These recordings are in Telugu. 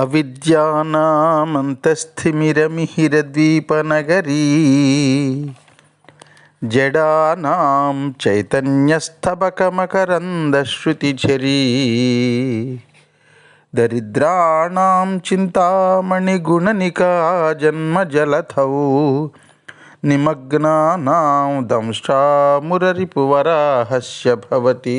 అవిద్యానామంతస్థిమిరమిహిరద్వీపనగరీ జడానాం చైతన్యస్తబకమకరందశ్రుతిఝరీ దరిద్రాణం చింతామణిగుణనికా జన్మజలథౌ నిమగ్నానాం దంష్టామురరిపువరాహస్య భవతి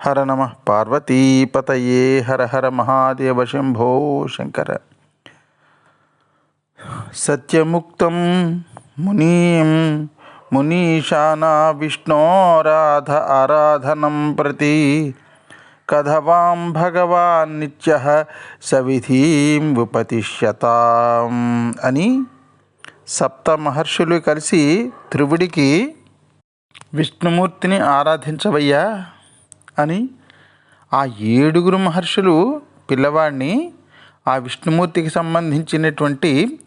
హర నమ పార్వతీపతయే హర హర మహాదేవ శంభో శంకర సత్యముక్తం మునీం మునీశానా విష్ణోరాధ ఆరాధనం ప్రతి కథవాం భగవాన్ నిత్య సవిధీం ఉపతిష్యతాం అని సప్త మహర్షులు కలిసి ధ్రువుడికి విష్ణుమూర్తిని ఆరాధించవయ్యా అని ఆ ఏడుగురు మహర్షులు పిల్లవాడిని ఆ విష్ణుమూర్తికి సంబంధించినటువంటి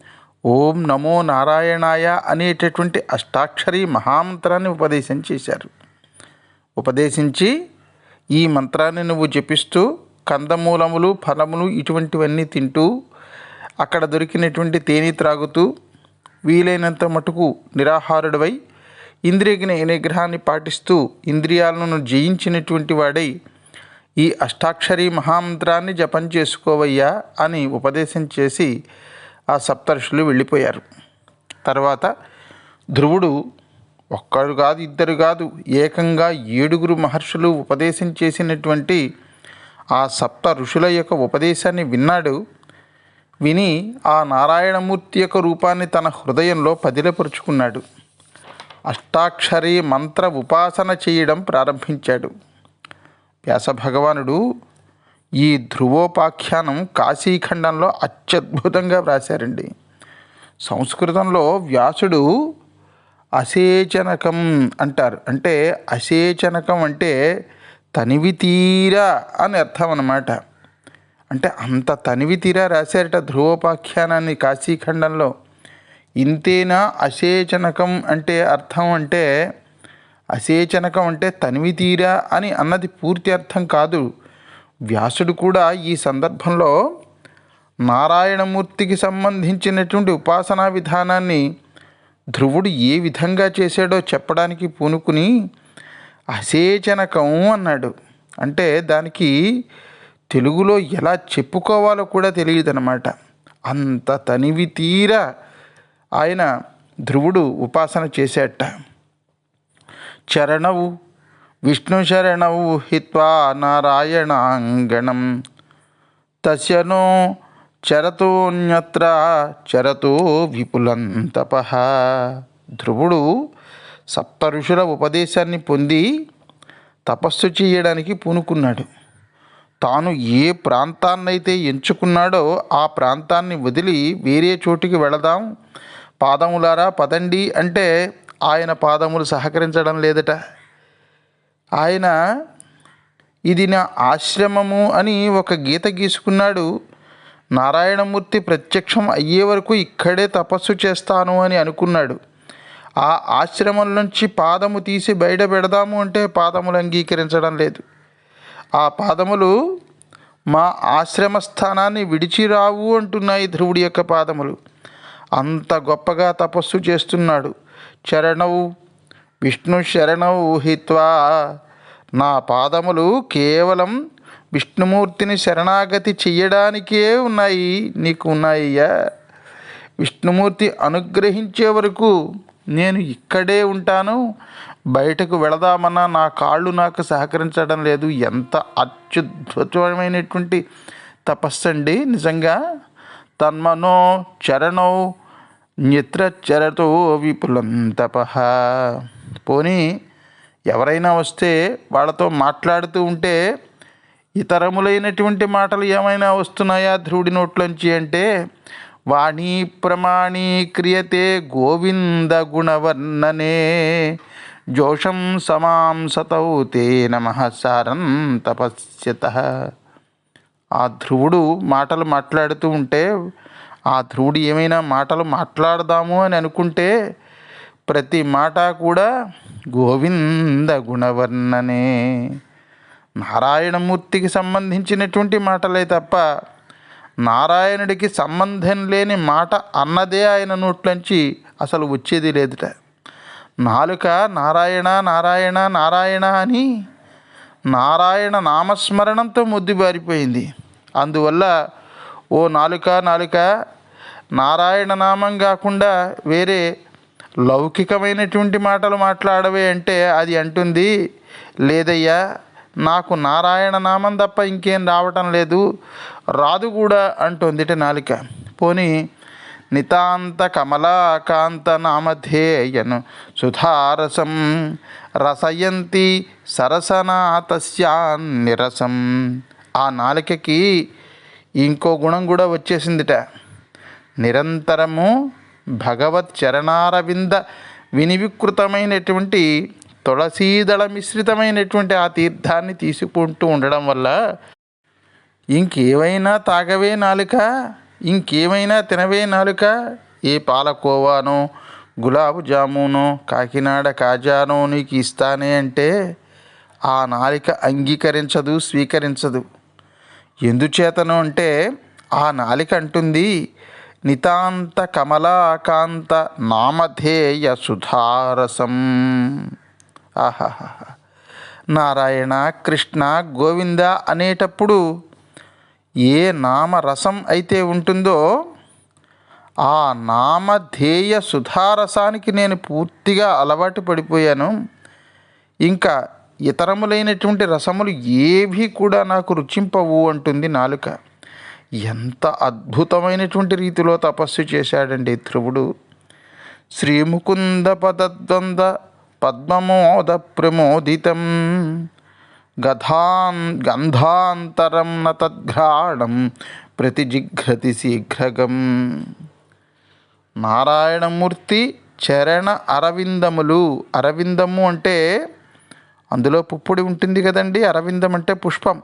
ఓం నమో నారాయణాయ అనేటటువంటి అష్టాక్షరి మహామంత్రాన్ని ఉపదేశం చేశారు. ఉపదేశించి ఈ మంత్రాన్ని నువ్వు జపిస్తూ కందమూలములు ఫలములు ఇటువంటివన్నీ తింటూ అక్కడ దొరికినటువంటి తేనె త్రాగుతూ వీలైనంత మటుకు నిరాహారుడివై ఇంద్రియ నిగ్రహాన్ని పాటిస్తూ ఇంద్రియాలను జయించినటువంటి వాడై ఈ అష్టాక్షరి మహామంత్రాన్ని జపం చేసుకోవయ్యా అని ఉపదేశం చేసి ఆ సప్తర్షులు వెళ్ళిపోయారు. తర్వాత ధ్రువుడు ఒక్కరు కాదు ఇద్దరు కాదు ఏకంగా ఏడుగురు మహర్షులు ఉపదేశం చేసినటువంటి ఆ సప్త ఋషుల యొక్క ఉపదేశాన్ని విన్నాడు. విని ఆ నారాయణమూర్తి యొక్క రూపాన్ని తన హృదయంలో పదిలపరుచుకున్నాడు. అష్టాక్షరి మంత్ర ఉపాసన చేయడం ప్రారంభించాడు. వ్యాస భగవానుడు ఈ ధ్రువోపాఖ్యానం కాశీఖండంలో అత్యద్భుతంగా వ్రాశారండి. సంస్కృతంలో వ్యాసుడు అసేచనకం అంటారు. అంటే అసేచనకం అంటే తనివి తీరా అని అర్థం అన్నమాట. అంటే అంత తనివి తీరా రాశారట ధ్రువోపాఖ్యానాన్ని కాశీఖండంలో. ఇంతేనా అసేచనకం అంటే అర్థం అంటే అసేచనకం అంటే తనివి తీరా అని అన్నది పూర్తి అర్థం కాదు. వ్యాసుడు కూడా ఈ సందర్భంలో నారాయణమూర్తికి సంబంధించినటువంటి ఉపాసనా విధానాన్ని ధ్రువుడు ఏ విధంగా చేశాడో చెప్పడానికి పూనుకుని అసేచనకం అన్నాడు. అంటే దానికి తెలుగులో ఎలా చెప్పుకోవాలో కూడా తెలియదు అనమాట అంత తనివి తీరా ఆయన ధ్రువుడు ఉపాసన చేసేట. చరణవు విష్ణు శరణవు హిత్వా నారాయణాంగణం. తస్యనో చరతోన్యత్ర చరతో విపులంతప. ధ్రువుడు సప్త ఋషుల ఉపదేశాన్ని పొంది తపస్సు చేయడానికి పూనుకున్నాడు. తాను ఏ ప్రాంతాన్నైతే ఎంచుకున్నాడో ఆ ప్రాంతాన్ని వదిలి వేరే చోటికి వెళదాం పాదములారా పదండి అంటే ఆయన పాదములు సహకరించడం లేదట. ఆయన ఇది నా ఆశ్రమము అని ఒక గీత గీసుకున్నాడు. నారాయణమూర్తి ప్రత్యక్షం అయ్యే వరకు ఇక్కడే తపస్సు చేస్తాను అని అనుకున్నాడు. ఆ ఆశ్రమం నుంచి పాదము తీసి బయట పెడదాము అంటే పాదములు అంగీకరించడం లేదు. ఆ పాదములు మా ఆశ్రమ స్థానాన్ని విడిచిరావు అంటున్నాయి ధ్రువుడి యొక్క పాదములు. అంత గొప్పగా తపస్సు చేస్తున్నాడు. చరణవు విష్ణు శరణవు హిత్వా నా పాదములు కేవలం విష్ణుమూర్తిని శరణాగతి చెయ్యడానికే ఉన్నాయి నీకు ఉన్నాయ్యా. విష్ణుమూర్తి అనుగ్రహించే వరకు నేను ఇక్కడే ఉంటాను. బయటకు వెళదామన్నా నా కాళ్ళు నాకు సహకరించడం లేదు. ఎంత అత్యుద్భుతమైనటువంటి తపస్సు అండి నిజంగా. తన్మనో చరణో నిత్రచరతో విపులం తప. పోనీ ఎవరైనా వస్తే వాళ్ళతో మాట్లాడుతూ ఉంటే ఇతరములైనటువంటి మాటలు ఏమైనా వస్తున్నాయా ధ్రువుడి నోట్లోంచి అంటే వాణి ప్రమాణీక్రియతే గోవింద గుణవర్ణనే జోషం సమాం సతౌ తే సారం తపస్యత. ఆ ధ్రువుడు మాటలు మాట్లాడుతూ ఉంటే ఆ ధ్రువుడు ఏమైనా మాటలు మాట్లాడదాము అని అనుకుంటే ప్రతి మాట కూడా గోవింద గుణవర్ణనే. నారాయణమూర్తికి సంబంధించినటువంటి మాటలే తప్ప నారాయణుడికి సంబంధం లేని మాట అన్నదే ఆయన నోట్లోంచి అసలు వచ్చేది లేదుట. నాలుక నారాయణ నారాయణ నారాయణ అని నారాయణ నామస్మరణంతో మొద్దుబారిపోయింది అందువల్ల ఓ నాలుక నాలుక నారాయణ నామం కాకుండా వేరే లౌకికమైనటువంటి మాటలు మాట్లాడవే అంటే అది అంటుంది లేదయ్యా నాకు నారాయణ నామం తప్ప ఇంకేం రావటం లేదు రాదు కూడా అంటుందిట నాలిక. పోనీ నితాంత కమలాకాంత నామధేయను సుధారసం రసయంతి సరసనా నిరసం ఆ నాలికకి ఇంకో గుణం కూడా వచ్చేసిందిట. నిరంతరము భగవత్ చరణారవింద వినివికృతమైనటువంటి తులసీదళ మిశ్రితమైనటువంటి ఆ తీర్థాన్ని తీసుకుంటూ ఉండడం వల్ల ఇంకేమైనా తాగవే నాలుక ఇంకేమైనా తినవే నాలుక ఏ పాలకోవానో గులాబు జామునో కాకినాడ కాజానో నీకు ఇస్తానే అంటే ఆ నాలిక అంగీకరించదు స్వీకరించదు. ఎందుచేతను అంటే ఆ నాలిక అంటుంది నితాంత కమలాకాంత నామధేయ సుధారసం. ఆహాహా నారాయణ కృష్ణ గోవింద అనేటప్పుడు ఏ నామరసం అయితే ఉంటుందో ఆ నామధేయ సుధారసానికి నేను పూర్తిగా అలవాటు పడిపోయాను. ఇంకా ఇతరములైనటువంటి రసములు ఏవి కూడా నాకు రుచింపవు అంటుంది నాలుక. ఎంత అద్భుతమైనటువంటి రీతిలో తపస్సు చేశాడండి ధ్రువుడు. శ్రీముకుంద పదద్వంద పద్మమోద ప్రమోదితం గధాన్ గంధాంతరం నతద్ఘ్రాణం ప్రతిజిఘ్రతి శీఘ్రగం. నారాయణమూర్తి చరణ అరవిందములు. అరవిందము అంటే అందులో పుప్పొడి ఉంటుంది కదండి అరవిందం అంటే పుష్పం.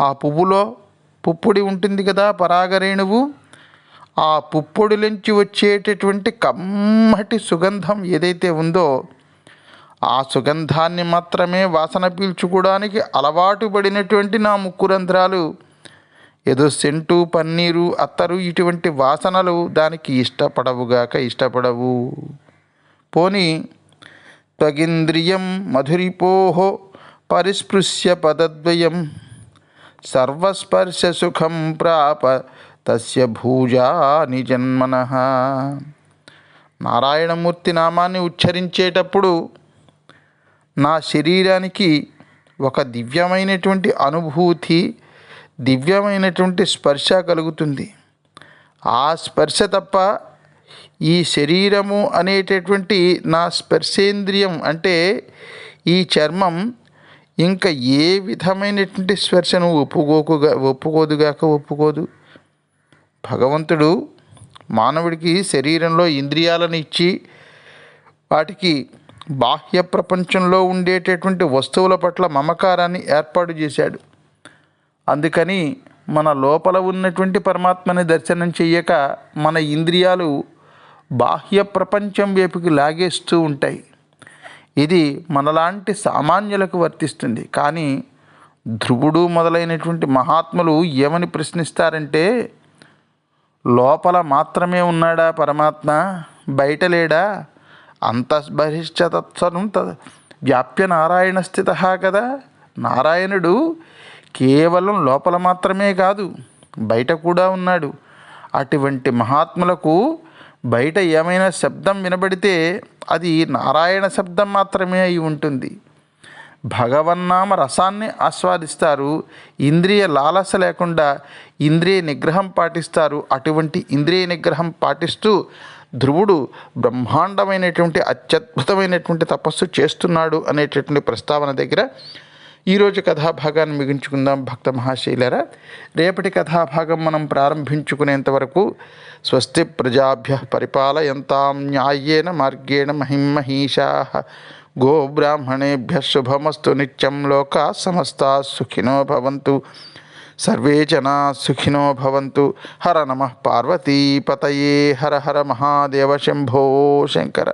ఆ పువ్వులో పుప్పొడి ఉంటుంది కదా పరాగరేణువు ఆ పుప్పొడిలోంచి వచ్చేటటువంటి కమ్మటి సుగంధం ఏదైతే ఉందో ఆ సుగంధాన్ని మాత్రమే వాసన పీల్చుకోవడానికి అలవాటు పడినటువంటి నా ముక్కు రంధ్రాలు ఏదో సెంటు పన్నీరు అత్తరు ఇటువంటి వాసనలు దానికి ఇష్టపడవుగాక ఇష్టపడవు. పోని త్వగింద్రియం మధురిపోహో పరిస్పృశ్య పదద్వయం. సర్వస్పర్శ సుఖం ప్రాప తస్య భూజాని జన్మన. నారాయణమూర్తి నామాన్ని ఉచ్చరించేటప్పుడు నా శరీరానికి ఒక దివ్యమైనటువంటి అనుభూతి దివ్యమైనటువంటి స్పర్శ కలుగుతుంది. ఆ స్పర్శ తప్ప ఈ శరీరము అనేటటువంటి నా స్పర్శేంద్రియం అంటే ఈ చర్మం ఇంకా ఏ విధమైనటువంటి స్పర్శను ఒప్పుకోకుగా ఒప్పుకోదుగాక ఒప్పుకోదు. భగవంతుడు మానవుడికి శరీరంలో ఇంద్రియాలను ఇచ్చి వాటికి బాహ్య ప్రపంచంలో ఉండేటటువంటి వస్తువుల పట్ల మమకారాన్ని ఏర్పాటు చేశాడు. అందుకని మన లోపల ఉన్నటువంటి పరమాత్మని దర్శనం చెయ్యక మన ఇంద్రియాలు బాహ్య ప్రపంచం వైపుకి లాగేస్తూ ఉంటాయి. ఇది మనలాంటి సామాన్యులకు వర్తిస్తుంది. కానీ ధ్రువుడు మొదలైనటువంటి మహాత్ములు ఏమని ప్రశ్నిస్తారంటే లోపల మాత్రమే ఉన్నాడా పరమాత్మ? బయట లేడా? అంతఃబహిష్ట త వ్యాప్య నారాయణ స్థిత కదా? నారాయణుడు కేవలం లోపల మాత్రమే కాదు బయట కూడా ఉన్నాడు. అటువంటి మహాత్ములకు బయట ఏమైనా శబ్దం వినబడితే అది నారాయణ శబ్దం మాత్రమే అయి ఉంటుంది. భగవన్నామ రసాన్ని ఆస్వాదిస్తారు. ఇంద్రియ లాలస లేకుండా ఇంద్రియ నిగ్రహం పాటిస్తారు. అటువంటి ఇంద్రియ నిగ్రహం పాటిస్తూ ధ్రువుడు బ్రహ్మాండమైనటువంటి అత్యద్భుతమైనటువంటి తపస్సు చేస్తున్నాడు అనేటటువంటి ప్రస్తావన దగ్గర ఈరోజు కథాభాగాన్ని మిగించుకుందాం భక్త మహాశైలరా. రేపటి కథాభాగం మనం ప్రారంభించుకునేంత వరకు స్వస్తి ప్రజాభ్య పరిపాలయంతాం న్యాయేన మార్గేణ మహిమహీషా. గోబ్రాహ్మణేభ్య శుభమస్తు నిత్యం లోకా సమస్తా సుఖినో భవంతు. సర్వే జనా సుఖినో భవంతు. హర నమ పార్వతీపతయే. హర హర మహాదేవ శంభో శంకర.